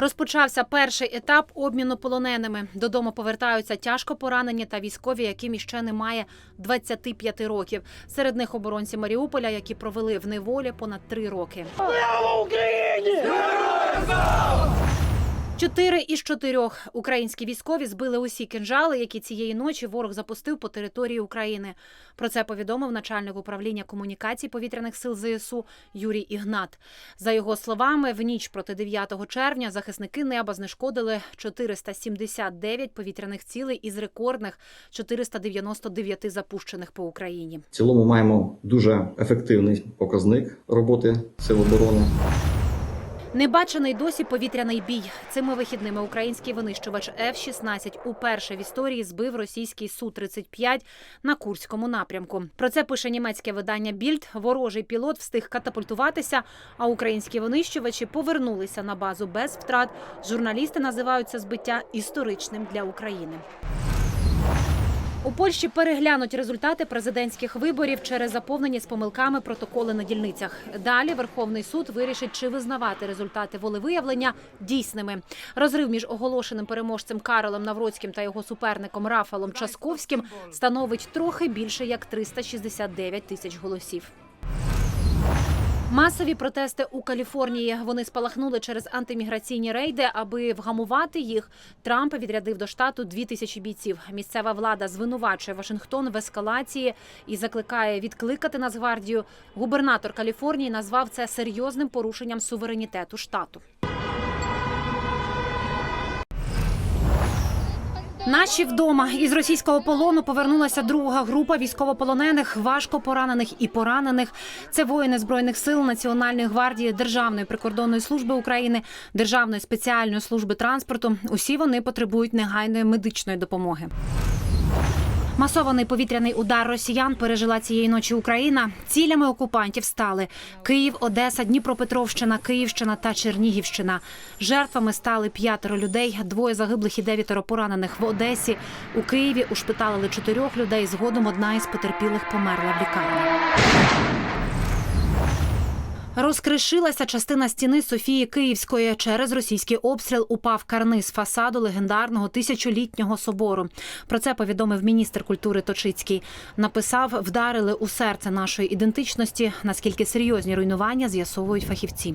Розпочався перший етап обміну полоненими. Додому повертаються тяжко поранені та військові, яким іще немає 25 років. Серед них оборонці Маріуполя, які провели в неволі понад три роки. Чотири із чотирьох українські військові збили усі кинжали, які цієї ночі ворог запустив по території України. Про це повідомив начальник управління комунікацій повітряних сил ЗСУ Юрій Ігнат. За його словами, в ніч проти 9 червня захисники неба знешкодили 479 повітряних цілей із рекордних 499 запущених по Україні. В цілому маємо дуже ефективний показник роботи сил оборони. Небачений досі повітряний бій. Цими вихідними український винищувач F-16 уперше в історії збив російський Су-35 на Курському напрямку. Про це пише німецьке видання Більд. Ворожий пілот встиг катапультуватися, а українські винищувачі повернулися на базу без втрат. Журналісти називають це збиття історичним для України. У Польщі переглянуть результати президентських виборів через заповнені з помилками протоколи на дільницях. Далі Верховний суд вирішить, чи визнавати результати волевиявлення дійсними. Розрив між оголошеним переможцем Каролем Навроцьким та його суперником Рафалом Часковським становить трохи більше як 369 тисяч голосів. Масові протести у Каліфорнії. Вони спалахнули через антиміграційні рейди. Аби вгамувати їх, Трамп відрядив до штату дві тисячі бійців. Місцева влада звинувачує Вашингтон в ескалації і закликає відкликати Нацгвардію. Губернатор Каліфорнії назвав це серйозним порушенням суверенітету штату. Наші вдома із російського полону повернулася друга група військовополонених, важко поранених і поранених. Це воїни збройних сил Національної гвардії, Державної прикордонної служби України, Державної спеціальної служби транспорту. Усі вони потребують негайної медичної допомоги. Масований повітряний удар росіян пережила цієї ночі Україна. Цілями окупантів стали Київ, Одеса, Дніпропетровщина, Київщина та Чернігівщина. Жертвами стали п'ятеро людей, двоє загиблих і дев'ятеро поранених в Одесі. У Києві ушпиталили чотирьох людей. Згодом одна із потерпілих померла в лікарні. Розкришилася частина стіни Софії Київської. Через російський обстріл упав карниз фасаду легендарного тисячолітнього собору. Про це повідомив міністр культури Точицький. Написав, вдарили у серце нашої ідентичності. Наскільки серйозні руйнування з'ясовують фахівці.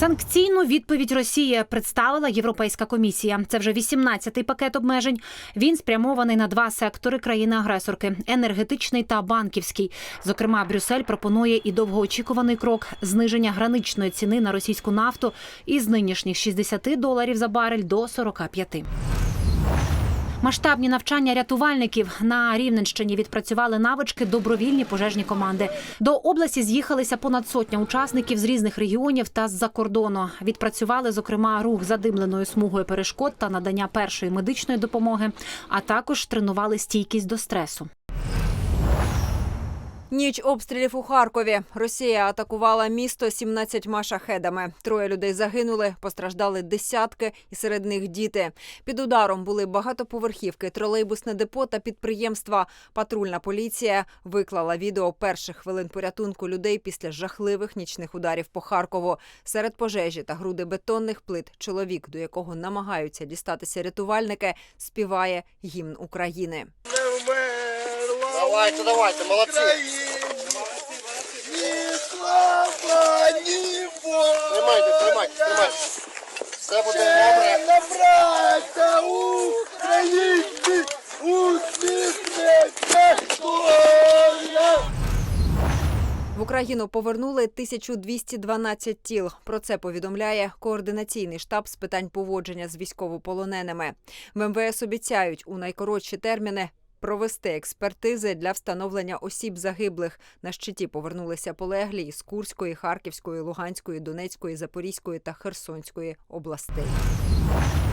Санкційну відповідь Росії представила Європейська комісія. Це вже 18-й пакет обмежень. Він спрямований на два сектори країни-агресорки енергетичний та банківський. Зокрема, Брюссель пропонує і довгоочікуваний крок зниження граничної ціни на російську нафту із нинішніх 60 доларів за барель до 45. Масштабні навчання рятувальників на Рівненщині відпрацювали навички добровільні пожежні команди. До області з'їхалися понад сотня учасників з різних регіонів та з-за кордону. Відпрацювали, зокрема, рух задимленою смугою перешкод та надання першої медичної допомоги, а також тренували стійкість до стресу. Ніч обстрілів у Харкові. Росія атакувала місто 17 шахедами. Троє людей загинули, постраждали десятки, і серед них діти. Під ударом були багатоповерхівки, тролейбусне депо та підприємства. Патрульна поліція виклала відео перших хвилин порятунку людей після жахливих нічних ударів по Харкову. Серед пожежі та груди бетонних плит чоловік, до якого намагаються дістатися рятувальники, співає гімн України. Давайте, давайте, молодці. Ні слава, ні Бога! Тримайте, тримайте, тримайте. Все буде добре. На браття українці усміхнеться! В Україну повернули 1212 тіл. Про це повідомляє координаційний штаб з питань поводження з військовополоненими. В МВС обіцяють у найкоротші терміни. Провести експертизи для встановлення осіб загиблих на щиті повернулися полеглі із Курської, Харківської, Луганської, Донецької, Запорізької та Херсонської областей.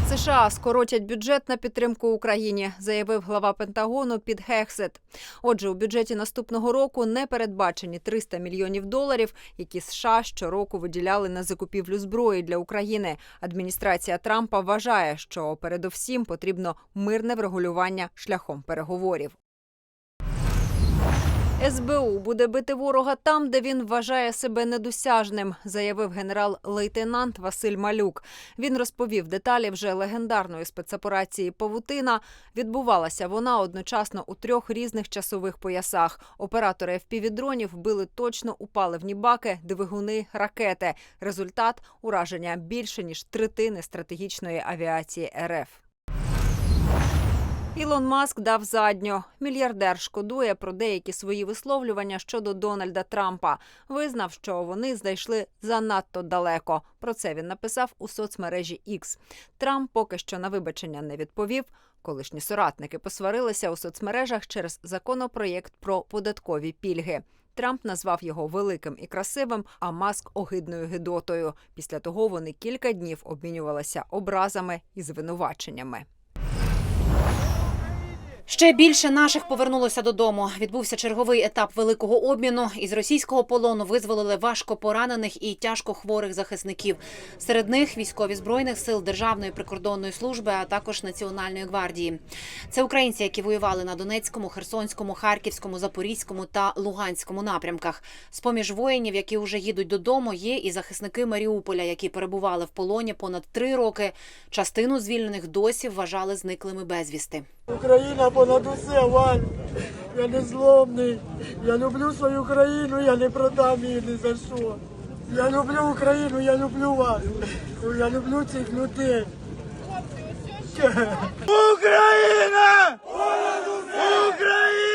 США скоротять бюджет на підтримку Україні, заявив глава Пентагону Під Гексет. Отже, у бюджеті наступного року не передбачені 300 мільйонів доларів, які США щороку виділяли на закупівлю зброї для України. Адміністрація Трампа вважає, що передовсім потрібно мирне врегулювання шляхом переговорів. СБУ буде бити ворога там, де він вважає себе недосяжним, заявив генерал-лейтенант Василь Малюк. Він розповів деталі вже легендарної спецоперації Павутина. Відбувалася вона одночасно у трьох різних часових поясах. Оператори FPV-дронів били точно у паливні баки, двигуни, ракети. Результат ураження більше ніж третини стратегічної авіації РФ. Ілон Маск дав задню. Мільярдер шкодує про деякі свої висловлювання щодо Дональда Трампа. Визнав, що вони зайшли занадто далеко. Про це він написав у соцмережі X. Трамп поки що на вибачення не відповів. Колишні соратники посварилися у соцмережах через законопроєкт про податкові пільги. Трамп назвав його великим і красивим, а маск огидною гидотою. Після того вони кілька днів обмінювалися образами і звинуваченнями. Ще більше наших повернулося додому. Відбувся черговий етап великого обміну. Із російського полону визволили важко поранених і тяжко хворих захисників. Серед них військові збройних сил Державної прикордонної служби, а також Національної гвардії. Це українці, які воювали на Донецькому, Херсонському, Харківському, Запорізькому та Луганському напрямках. З поміж воїнів, які вже їдуть додому, є і захисники Маріуполя, які перебували в полоні понад три роки. Частину звільнених досі вважали зниклими безвісти. Україна понад усе, Валь. Я не зломний. Я люблю свою країну, я не продам її ні за що. Я люблю Україну, я люблю вас. Я люблю цих людей. Україна! Україна!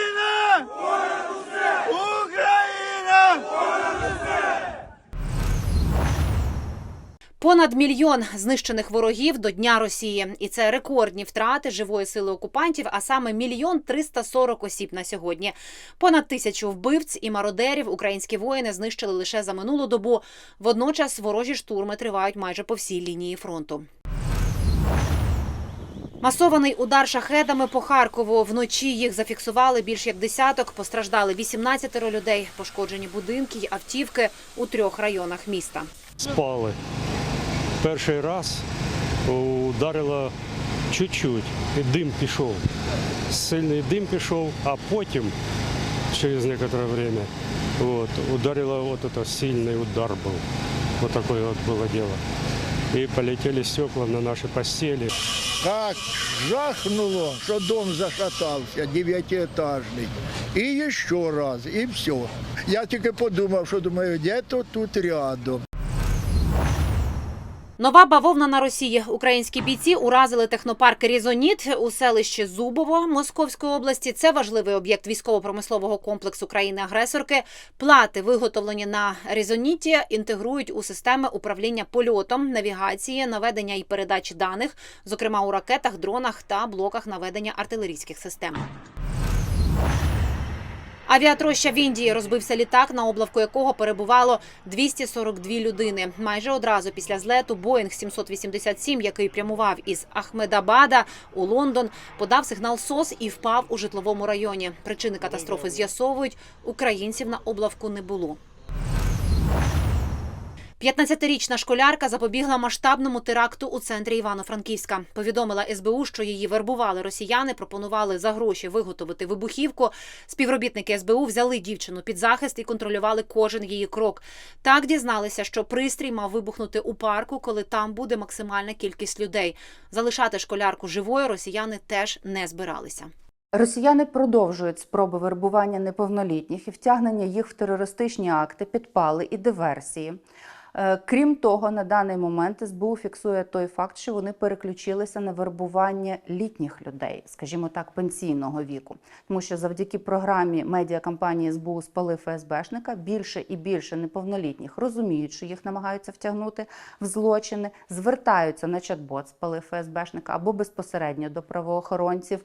Понад мільйон знищених ворогів до Дня Росії, і це рекордні втрати живої сили окупантів, а саме мільйон 340 осіб на сьогодні. Понад тисячу вбивць і мародерів українські воїни знищили лише за минулу добу. Водночас ворожі штурми тривають майже по всій лінії фронту. Масований удар шахедами по Харкову. Вночі їх зафіксували більш як десяток. Постраждали 18 людей. Пошкоджені будинки й автівки у трьох районах міста. спали Перший раз ударило чуть-чуть, і дим пішов. Сильний дим пішов, а потім, через некоторое время, вот, ударило вот это сильный удар был. Вот такое вот было дело. И полетели стекла на наши постели. Как жахнуло, что дом зашатався, дев'ятиэтажний. І ще раз, і все. Я тільки подумав, що думаю, де-то тут рядом. Нова бавовна на Росії. Українські бійці уразили технопарк Різоніт у селищі Зубово Московської області. Це важливий об'єкт військово-промислового комплексу країни-агресорки. Плати, виготовлені на Різоніті, інтегрують у системи управління польотом, навігації, наведення і передачі даних, зокрема у ракетах, дронах та блоках наведення артилерійських систем. Авіатроща в Індії розбився літак, на облавку якого перебувало 242 людини. Майже одразу після злету Боїнг 787, який прямував із Ахмедабада у Лондон, подав сигнал СОС і впав у житловому районі. Причини катастрофи з'ясовують. Українців на облавку не було. 15-річна школярка запобігла масштабному теракту у центрі Івано-Франківська. Повідомила СБУ, що її вербували росіяни, пропонували за гроші виготовити вибухівку. Співробітники СБУ взяли дівчину під захист і контролювали кожен її крок. Так дізналися, що пристрій мав вибухнути у парку, коли там буде максимальна кількість людей. Залишати школярку живою росіяни теж не збиралися. Росіяни продовжують спроби вербування неповнолітніх і втягнення їх в терористичні акти, підпали і диверсії. Е, Крім того, на даний момент СБУ фіксує той факт, що вони переключилися на вербування літніх людей, скажімо так, пенсійного віку. Тому що завдяки програмі медіакампанії СБУ спали ФСБшника більше і більше неповнолітніх розуміють, що їх намагаються втягнути в злочини, звертаються на чат-бот спали ФСБшника або безпосередньо до правоохоронців.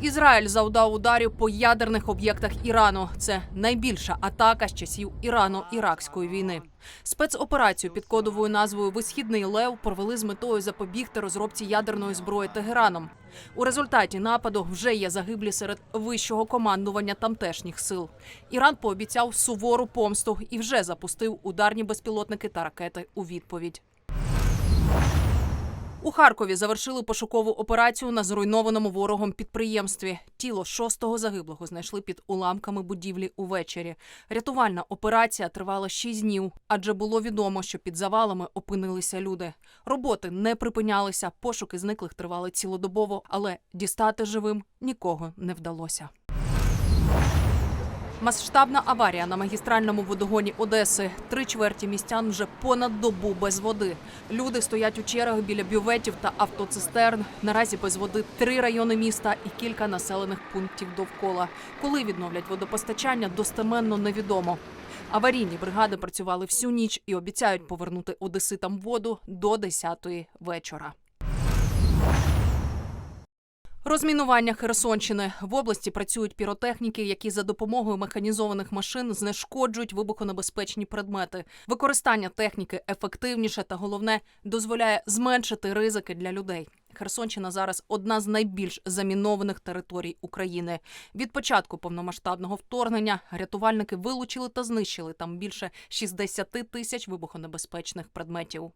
Ізраїль завдав ударів по ядерних об'єктах Ірану. Це найбільша атака з часів Ірано-Іракської війни. Спецоперацію під кодовою назвою Висхідний Лев провели з метою запобігти розробці ядерної зброї Тегераном. У результаті нападу вже є загиблі серед вищого командування тамтешніх сил. Іран пообіцяв сувору помсту і вже запустив ударні безпілотники та ракети у відповідь. Харкові завершили пошукову операцію на зруйнованому ворогом підприємстві. Тіло шостого загиблого знайшли під уламками будівлі увечері. Рятувальна операція тривала шість днів, адже було відомо, що під завалами опинилися люди. Роботи не припинялися, пошуки зниклих тривали цілодобово, але дістати живим нікого не вдалося. Масштабна аварія на магістральному водогоні Одеси. Три чверті містян вже понад добу без води. Люди стоять у чергах біля бюветів та автоцистерн. Наразі без води три райони міста і кілька населених пунктів довкола. Коли відновлять водопостачання, достеменно невідомо. Аварійні бригади працювали всю ніч і обіцяють повернути одеситам воду до 10-ї вечора. Розмінування Херсонщини в області працюють піротехніки, які за допомогою механізованих машин знешкоджують вибухонебезпечні предмети. Використання техніки ефективніше та головне дозволяє зменшити ризики для людей. Херсонщина зараз одна з найбільш замінованих територій України. Від початку повномасштабного вторгнення рятувальники вилучили та знищили там більше 60 тисяч вибухонебезпечних предметів.